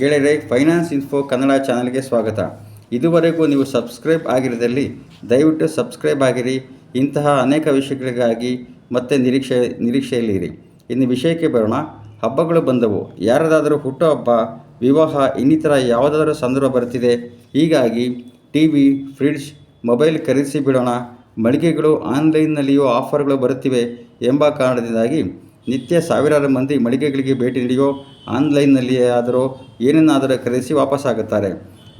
ಗೆಳೆಯರೆ, finance info Kannada ಚಾನಲ್ಗೆ ಸ್ವಾಗತ. ಇದುವರೆಗೂ ನೀವು ಸಬ್ಸ್ಕ್ರೈಬ್ ಆಗಿರದಲ್ಲಿ ದಯವಿಟ್ಟು ಸಬ್ಸ್ಕ್ರೈಬ್ ಆಗಿರಿ. ಇಂತಹ ಅನೇಕ ವಿಷಯಗಳಿಗಾಗಿ ಮತ್ತೆ ನಿರೀಕ್ಷೆ, ನಿರೀಕ್ಷೆಯಲ್ಲಿರಿ. ಇನ್ನು ವಿಷಯಕ್ಕೆ ಬರೋಣ. ಹಬ್ಬಗಳು ಬಂದವು. ಯಾರದಾದರೂ ಹುಟ್ಟುಹಬ್ಬ ವಿವಾಹ, ಇನ್ನಿತರ ಯಾವುದಾದರೂ ಸಂದರ್ಭ ಬರ್ತಿದೆ ಹೀಗಾಗಿ ಟಿ ವಿ ಫ್ರಿಡ್ಜ್, ಮೊಬೈಲ್ ಖರೀದಿಸಿ ಬಿಡೋಣ. ಮಳಿಗೆಗಳು ಆನ್ಲೈನ್ನಲ್ಲಿಯೂ ಆಫರ್ಗಳು ಬರುತ್ತಿವೆ ಎಂಬ ಕಾರಣದಿಂದಾಗಿ ನಿತ್ಯ ಸಾವಿರಾರು ಮಂದಿ ಮಳಿಗೆಗಳಿಗೆ ಭೇಟಿ ನೀಡಿಯೋ, ಆನ್ಲೈನ್ನಲ್ಲಿಯೇ ಆದರೂ ಏನನ್ನಾದರೂ ಖರೀದಿಸಿ ವಾಪಸ್ಸಾಗುತ್ತಾರೆ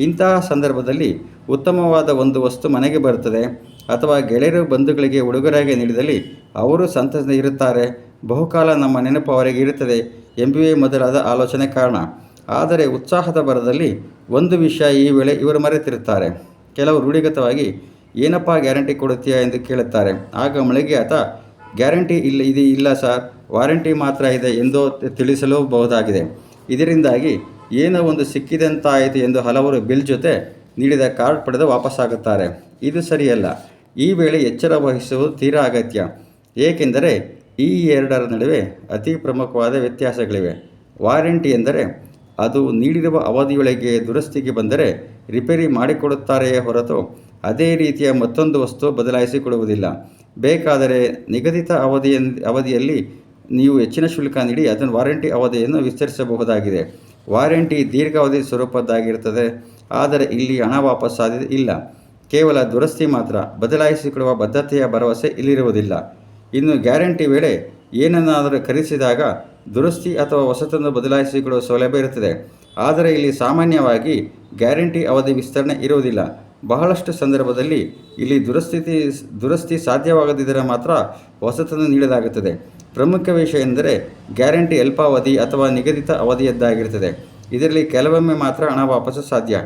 ಇಂತಹ ಸಂದರ್ಭದಲ್ಲಿ ಉತ್ತಮವಾದ ಒಂದು ವಸ್ತು ಮನೆಗೆ ಬರುತ್ತದೆ. ಅಥವಾ ಗೆಳೆಯರು, ಬಂಧುಗಳಿಗೆ ಉಡುಗೊರೆಯಾಗಿ ನೀಡಿದಲ್ಲಿ ಅವರು ಸಂತಸದಿಂದ ಇರುತ್ತಾರೆ. ಬಹುಕಾಲ ನಮ್ಮ ನೆನಪು ಅವರಿಗೆ ಇರುತ್ತದೆ ಎಂಬುವೇ ಮೊದಲಾದ ಆಲೋಚನೆ ಕಾರಣ. ಆದರೆ ಉತ್ಸಾಹದ ಬರದಲ್ಲಿ ಒಂದು ವಿಷಯ ಈ ವೇಳೆ ಇವರು ಮರೆತಿರುತ್ತಾರೆ. ಕೆಲವು ರೂಢಿಗತವಾಗಿ ಏನಪ್ಪ ಗ್ಯಾರಂಟಿ ಕೊಡುತ್ತೀಯಾ ಎಂದು ಕೇಳುತ್ತಾರೆ. ಆಗ ಮಳಿಗೆ ಆತ ಗ್ಯಾರಂಟಿ ಇಲ್ಲ, ಇದು ಇಲ್ಲ ಸರ್. ವಾರಂಟಿ ಮಾತ್ರ ಇದೆ ಎಂದು ತಿಳಿಸಲೂಬಹುದಾಗಿದೆ ಇದರಿಂದಾಗಿ ಏನೋ ಒಂದು ಸಿಕ್ಕಿದಂತಾಯಿತು ಎಂದು ಹಲವರು ಬಿಲ್ ಜೊತೆ ನೀಡಿದ ಕಾರ್ಡ್ ಪಡೆದು ವಾಪಸ್ಸಾಗುತ್ತಾರೆ. ಇದು ಸರಿಯಲ್ಲ. ಈ ವೇಳೆ ಎಚ್ಚರ ವಹಿಸುವುದು ತೀರಾ ಅಗತ್ಯ. ಏಕೆಂದರೆ ಈ ಎರಡರ ನಡುವೆ ಅತಿ ಪ್ರಮುಖವಾದ ವ್ಯತ್ಯಾಸಗಳಿವೆ. ವಾರಂಟಿ ಎಂದರೆ ಅದು ನೀಡಿರುವ ಅವಧಿಯೊಳಗೆ ದುರಸ್ತಿಗೆ ಬಂದರೆ ರಿಪೇರಿ ಮಾಡಿಕೊಡುತ್ತಾರೆಯೇ ಹೊರತು ಅದೇ ರೀತಿಯ ಮತ್ತೊಂದು ವಸ್ತು ಬದಲಾಯಿಸಿಕೊಡುವುದಿಲ್ಲ ಬೇಕಾದರೆ ನಿಗದಿತ ಅವಧಿಯ ಅವಧಿಯಲ್ಲಿ ನೀವು ಹೆಚ್ಚಿನ ಶುಲ್ಕ ನೀಡಿ ಅದನ್ನು ವಾರಂಟಿ ಅವಧಿಯನ್ನು ವಿಸ್ತರಿಸಬಹುದಾಗಿದೆ. ವಾರಂಟಿ ದೀರ್ಘಾವಧಿ ಸ್ವರೂಪದ್ದಾಗಿರುತ್ತದೆ. ಆದರೆ ಇಲ್ಲಿ ಹಣ ವಾಪಸ್ ಸಾಧ್ಯತೆ ಇಲ್ಲ. ಕೇವಲ ದುರಸ್ತಿ ಮಾತ್ರ. ಬದಲಾಯಿಸಿಕೊಡುವ ಬದ್ಧತೆಯ ಭರವಸೆ ಇಲ್ಲಿರುವುದಿಲ್ಲ. ಇನ್ನು ಗ್ಯಾರಂಟಿ ವೇಳೆ ಏನನ್ನಾದರೂ ಖರೀದಿಸಿದಾಗ ದುರಸ್ತಿ ಅಥವಾ ಹೊಸತನ್ನು ಬದಲಾಯಿಸಿಕೊಡುವ ಸೌಲಭ್ಯ ಇರುತ್ತದೆ. ಆದರೆ ಇಲ್ಲಿ ಸಾಮಾನ್ಯವಾಗಿ ಗ್ಯಾರಂಟಿ ಅವಧಿ ವಿಸ್ತರಣೆ ಇರುವುದಿಲ್ಲ. ಬಹಳಷ್ಟು ಸಂದರ್ಭದಲ್ಲಿ ಇಲ್ಲಿ ದುರಸ್ಥಿತಿ ದುರಸ್ತಿ ಸಾಧ್ಯವಾಗದಿದ್ದರೆ ಮಾತ್ರ ಹೊಸತನ್ನು ನೀಡಲಾಗುತ್ತದೆ. ಪ್ರಮುಖ ವಿಷಯ ಎಂದರೆ ಗ್ಯಾರಂಟಿ ಅಲ್ಪಾವಧಿ ಅಥವಾ ನಿಗದಿತ ಅವಧಿಯದ್ದಾಗಿರುತ್ತದೆ. ಇದರಲ್ಲಿ ಕೆಲವೊಮ್ಮೆ ಮಾತ್ರ ಹಣ ವಾಪಸ್ಸು ಸಾಧ್ಯ.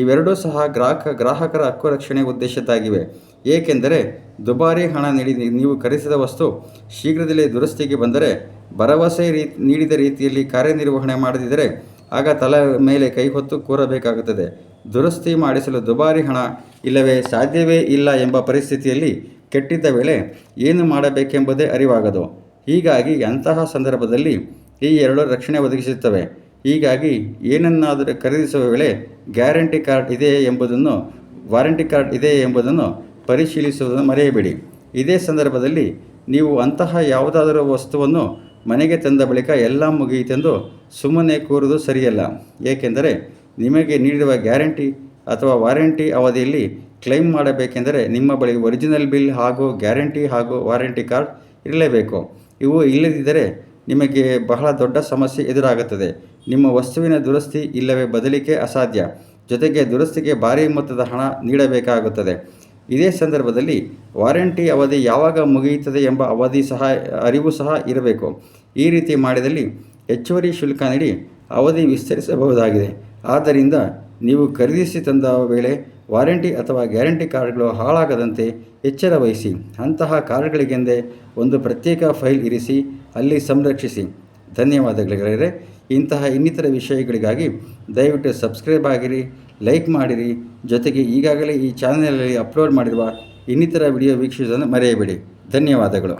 ಇವೆರಡೂ ಸಹ ಗ್ರಾಹಕ, ಗ್ರಾಹಕರ ಹಕ್ಕು ರಕ್ಷಣೆ ಉದ್ದೇಶದ್ದಾಗಿವೆ. ಏಕೆಂದರೆ ದುಬಾರಿ ಹಣ ನೀಡಿ, ನೀವು ಖರೀದಿಸಿದ ವಸ್ತು ಶೀಘ್ರದಲ್ಲೇ ದುರಸ್ತಿಗೆ ಬಂದರೆ ಭರವಸೆ ರೀ, ನೀಡಿದ ರೀತಿಯಲ್ಲಿ ಕಾರ್ಯನಿರ್ವಹಣೆ ಮಾಡದಿದ್ದರೆ ಆಗ ತಲೆ ಮೇಲೆ ಕೈ ಹೊತ್ತು ಕೂರಬೇಕಾಗುತ್ತದೆ. ದುರಸ್ತಿ ಮಾಡಿಸಲು ದುಬಾರಿ ಹಣ ಇಲ್ಲವೇ ಸಾಧ್ಯವೇ ಇಲ್ಲ ಎಂಬ ಪರಿಸ್ಥಿತಿಯಲ್ಲಿ ಕೆಟ್ಟಿದ್ದ ವೇಳೆ ಏನು ಮಾಡಬೇಕೆಂಬುದೇ ಅರಿವಾಗದು. ಹೀಗಾಗಿ ಅಂತಹ ಸಂದರ್ಭದಲ್ಲಿ ಈ ಎರಡು ರಕ್ಷಣೆ ಒದಗಿಸುತ್ತವೆ. ಹೀಗಾಗಿ ಏನನ್ನಾದರೂ ಖರೀದಿಸುವ ವೇಳೆ ಗ್ಯಾರಂಟಿ ಕಾರ್ಡ್ ಇದೆಯೇ ಎಂಬುದನ್ನು, ವಾರಂಟಿ ಕಾರ್ಡ್ ಇದೆಯೇ ಎಂಬುದನ್ನು ಪರಿಶೀಲಿಸುವುದನ್ನು ಮರೆಯಬೇಡಿ. ಇದೇ ಸಂದರ್ಭದಲ್ಲಿ ನೀವು ಅಂತಹ ಯಾವುದಾದರೂ ವಸ್ತುವನ್ನು ಮನೆಗೆ ತಂದ ಬಳಿಕ ಎಲ್ಲ ಮುಗಿಯಿತೆಂದು ಸುಮ್ಮನೆ ಕೂರುವುದು ಸರಿಯಲ್ಲ. ಏಕೆಂದರೆ ನಿಮಗೆ ನೀಡಿರುವ ಗ್ಯಾರಂಟಿ ಅಥವಾ ವಾರಂಟಿ ಅವಧಿಯಲ್ಲಿ ಕ್ಲೈಮ್ ಮಾಡಬೇಕೆಂದರೆ ನಿಮ್ಮ ಬಳಿ ಒರಿಜಿನಲ್ ಬಿಲ್ ಹಾಗೂ ಗ್ಯಾರಂಟಿ ಹಾಗೂ ವಾರಂಟಿ ಕಾರ್ಡ್ ಇರಲೇಬೇಕು. ಇವು ಇಲ್ಲದಿದ್ದರೆ ನಿಮಗೆ ಬಹಳ ದೊಡ್ಡ ಸಮಸ್ಯೆ ಎದುರಾಗುತ್ತದೆ. ನಿಮ್ಮ ವಸ್ತುವಿನ ದುರಸ್ತಿ ಇಲ್ಲವೇ ಬದಲಿಕೆ ಅಸಾಧ್ಯ. ಜೊತೆಗೆ ದುರಸ್ತಿಗೆ ಭಾರಿ ಮೊತ್ತದ ಹಣ ನೀಡಬೇಕಾಗುತ್ತದೆ. ಇದೇ ಸಂದರ್ಭದಲ್ಲಿ ವಾರಂಟಿ ಅವಧಿ ಯಾವಾಗ ಮುಗಿಯುತ್ತದೆ ಎಂಬ ಅವಧಿ ಸಹ, ಅರಿವು ಸಹ ಇರಬೇಕು. ಈ ರೀತಿ ಮಾಡಿದಲ್ಲಿ ಹೆಚ್ಚುವರಿ ಶುಲ್ಕ ನೀಡಿ ಅವಧಿ ವಿಸ್ತರಿಸಬಹುದಾಗಿದೆ. ಆದ್ದರಿಂದ ನೀವು ಖರೀದಿಸಿ ತಂದ ವೇಳೆ ವಾರಂಟಿ ಅಥವಾ ಗ್ಯಾರಂಟಿ ಕಾರ್ಡ್ಗಳು ಹಾಳಾಗದಂತೆ ಎಚ್ಚರ ವಹಿಸಿ. ಅಂತಹ ಕಾರ್ಡ್ಗಳಿಗೆಂದೇ ಒಂದು ಪ್ರತ್ಯೇಕ ಫೈಲ್ ಇರಿಸಿ, ಅಲ್ಲಿ ಸಂರಕ್ಷಿಸಿ. ಧನ್ಯವಾದಗಳಿಗಳೇ ಇಂತಹ ಇನ್ನಿತರ ವಿಷಯಗಳಿಗಾಗಿ ದಯವಿಟ್ಟು ಸಬ್ಸ್ಕ್ರೈಬ್ ಆಗಿರಿ, ಲೈಕ್ ಮಾಡಿರಿ. ಜೊತೆಗೆ ಈಗಾಗಲೇ ಈ ಚಾನಲಲ್ಲಿ ಅಪ್ಲೋಡ್ ಮಾಡಿರುವ ಇನ್ನಿತರ ವಿಡಿಯೋ ವೀಕ್ಷಿಸೋದನ್ನು ಮರೆಯಬೇಡಿ. ಧನ್ಯವಾದಗಳು.